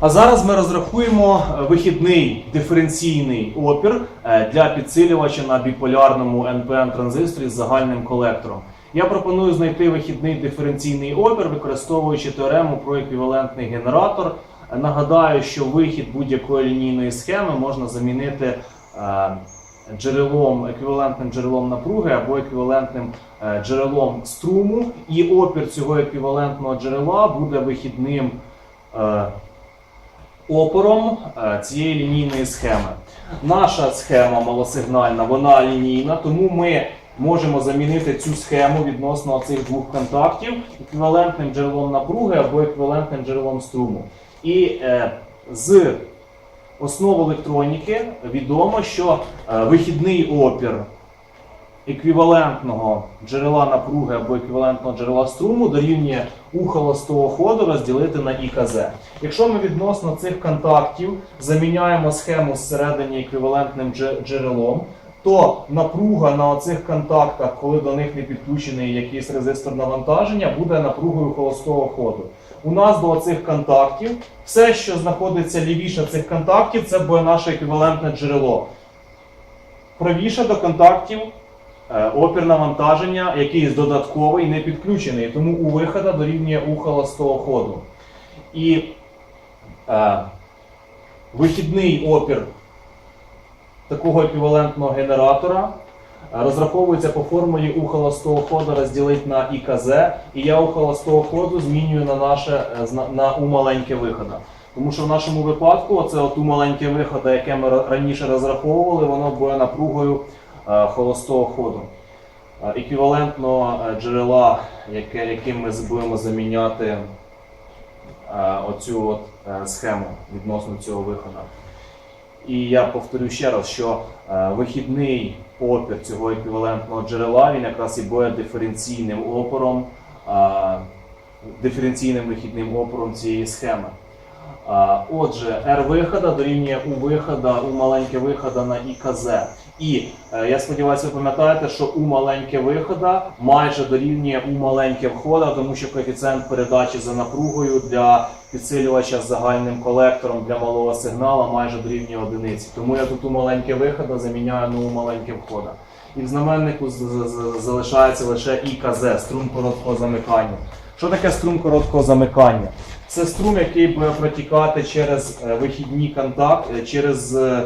А зараз ми розрахуємо е, вихідний диференційний опір е, для підсилювача на біполярному NPN транзисторі з загальним колектором. Я пропоную знайти вихідний диференційний опір, використовуючи теорему про еквівалентний генератор. Нагадаю, що вихід будь-якої лінійної схеми можна замінити е, джерелом, еквівалентним джерелом напруги або еквівалентним джерелом струму, і опір цього еквівалентного джерела буде вихідним. Опором е, цієї лінійної схеми. Наша схема малосигнальна, вона лінійна, тому ми можемо замінити цю схему відносно цих двох контактів еквівалентним джерелом напруги або еквівалентним джерелом струму. І е, з основ електроніки відомо, що е, вихідний опір еквівалентного джерела напруги або еквівалентного джерела струму дорівнює у холостого ходу розділити на ІКЗ. Якщо ми відносно цих контактів заміняємо схему зсередині еквівалентним джерелом, то напруга на оцих контактах, коли до них не підключений якийсь резистор навантаження, буде напругою холостого ходу. У нас до цих контактів все, що знаходиться лівіше цих контактів, це буде наше еквівалентне джерело. Правіше до контактів опір навантаження, який додатковий, не підключений, тому у виходу дорівнює у холостого ходу. І е, вихідний опір такого еквівалентного генератора е, розраховується по формулі у холостого ходу розділити на ІКЗ, і я у холостого ходу змінюю на наше е, на у маленьке вихода. Тому що в нашому випадку оце от у маленьке вихода, яке ми раніше розраховували, воно буде напругою е, холостого ходу. Е, Еквівалентного е, джерела, яким ми будемо заміняти е, оцю от, е, схему відносно цього виходу. І я повторю ще раз, що е, вихідний опір цього еквівалентного джерела він якраз і буде диференційним опором, е, диференційним вихідним опором цієї схеми. Отже, R вихода дорівнює у вихода, у маленьке вихода на ІКЗ. І е, я сподіваюся, ви пам'ятаєте, що у маленьке вихода майже дорівнює у маленьке входа, тому що коефіцієнт передачі за напругою для підсилювача з загальним колектором для малого сигнала майже дорівнює одиниці. Тому я тут у маленьке вихода заміняю на у маленьке входа. І в знаменнику залишається лише ІКЗ, струм короткого замикання. Що таке струм короткого замикання? Це струм, який буде протікати через е, вихідні контакти, через е,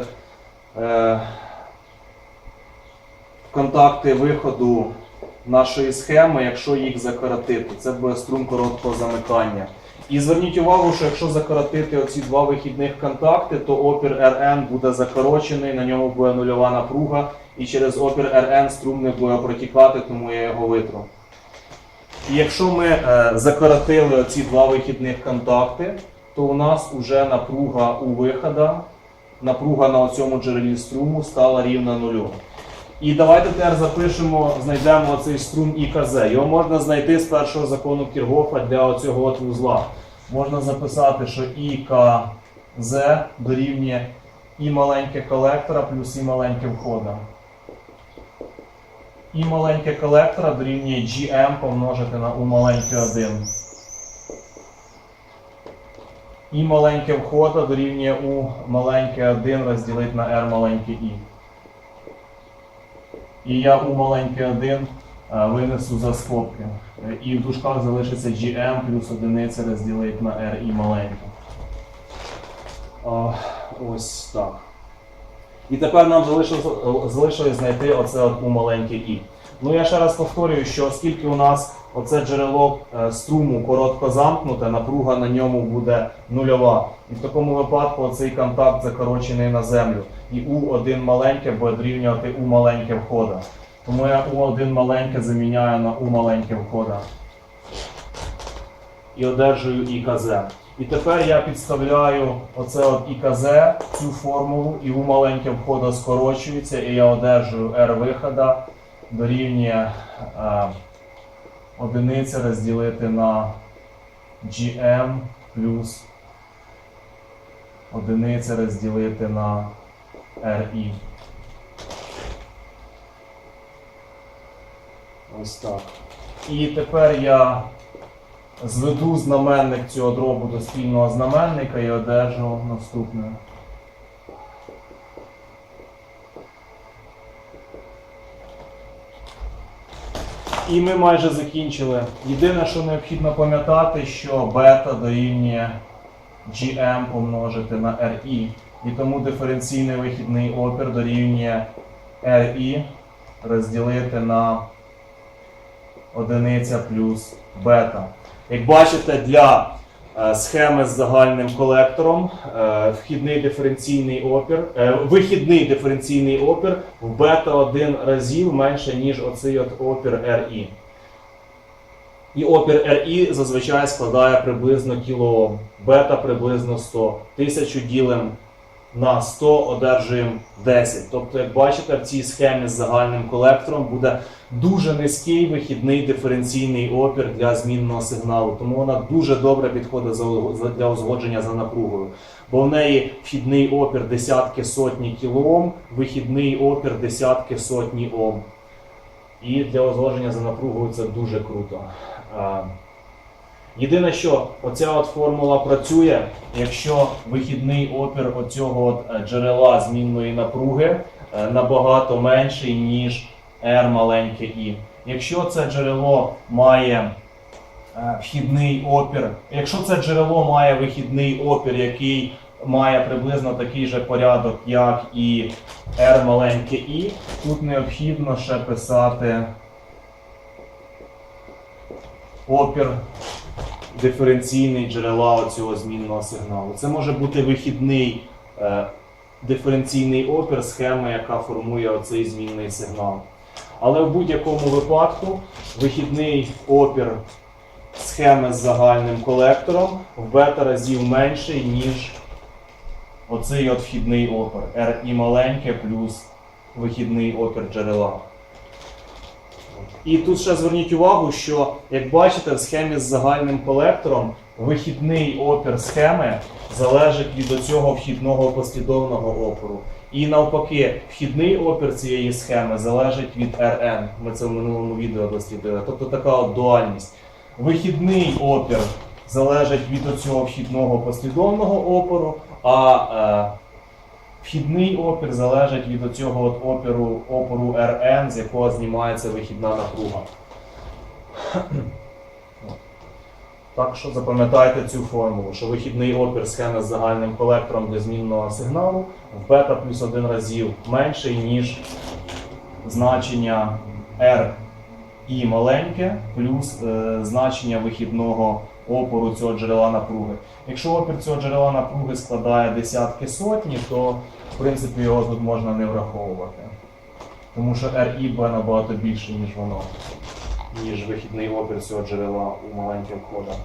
е, контакти виходу нашої схеми, якщо їх закоротити. Це буде струм короткого замикання. І зверніть увагу, що якщо закоротити оці два вихідних контакти, то опір РН буде закорочений, на ньому буде нульова напруга, і через опір РН струм не буде протікати, тому я його витру. І якщо ми е, закоротили оці два вихідних контакти, то у нас вже напруга у вихода, напруга на цьому джерелі струму стала рівна нулю. І давайте тепер запишемо, знайдемо цей струм ІКЗ. Його можна знайти з першого закону Кіргофа для оцього от вузла. Можна записати, що ІКЗ дорівнює і маленьке колектора плюс і маленьке входа. І маленьке колектора дорівнює GM помножити на U маленьке 1. І маленьке входа дорівнює U маленьке 1 розділити на R маленьке I. І я у маленький 1 е, винесу за скобки. Е, І в дужках залишиться GM плюс одиниця розділити на R і маленьке. А, Ось так. І тепер нам залишилось, залишилось знайти оце у маленьке і. Ну я ще раз повторюю, що оскільки у нас оце джерело е, струму коротко замкнуте, напруга на ньому буде нульова. І в такому випадку цей контакт закорочений на землю. І У1 маленьке буде дорівнювати У маленьке входа. Тому я У1 маленьке заміняю на У маленьке входа. І одержую ІКЗ. І тепер я підставляю оце от ІКЗ, цю формулу, і у маленьке входа скорочується, і я одержую R вихода дорівнює е, одиниця розділити на GM плюс одиниця розділити на RI. Ось так. І тепер я зведу знаменник цього дробу до спільного знаменника і одержу наступне. І ми майже закінчили. Єдине, що необхідно пам'ятати, що бета дорівнює GM помножити на RI. І тому диференційний вихідний опір дорівнює RI розділити на одиниця плюс бета. Як бачите, для схеми з загальним колектором е, вхідний диференційний опір, е, вихідний диференційний опір в бета 1 разів менше, ніж оцей от опір РІ. І опір РІ зазвичай складає приблизно кілоом, бета приблизно 100. Тисячу ділимо на 100 одержуємо 10. Тобто, як бачите, в цій схемі з загальним колектором буде дуже низький вихідний диференційний опір для змінного сигналу. Тому вона дуже добре підходить для узгодження за напругою. Бо в неї вхідний опір десятки сотні кілоом, вихідний опір десятки сотні Ом. І для узгодження за напругою це дуже круто. Єдине, що оця от формула працює, якщо вихідний опір оцього от е, джерела змінної напруги е, набагато менший, ніж R маленьке І. Якщо це джерело має е, вхідний опір, якщо це джерело має вихідний опір, який має приблизно такий же порядок, як і R маленьке І, тут необхідно ще писати опір диференційний джерела цього змінного сигналу. Це може бути вихідний е, диференційний опір схеми, яка формує оцей змінний сигнал. Але в будь-якому випадку вихідний опір схеми з загальним колектором в бета разів менший, ніж оцей от вхідний опір. RI маленьке плюс вихідний опір джерела. І тут ще зверніть увагу, що як бачите, в схемі з загальним колектором вихідний опір схеми залежить від оцього вхідного послідовного опору. І навпаки, вхідний опір цієї схеми залежить від RN. Ми це в минулому відео дослідили. Тобто така от дуальність. Вихідний опір залежить від оцього вхідного послідовного опору, а е, Вхідний опір залежить від оцього от опіру, опору RN, з якого знімається вихідна напруга. Так що запам'ятайте цю формулу, що вихідний опір схеми з загальним колектором для змінного сигналу в бета плюс один разів менший, ніж значення R і маленьке плюс е, значення вихідного опору цього джерела напруги. Якщо опір цього джерела напруги складає десятки сотні, то в принципі його тут можна не враховувати. Тому що RIB набагато більше, ніж воно, ніж вихідний опір цього джерела у маленьких входах.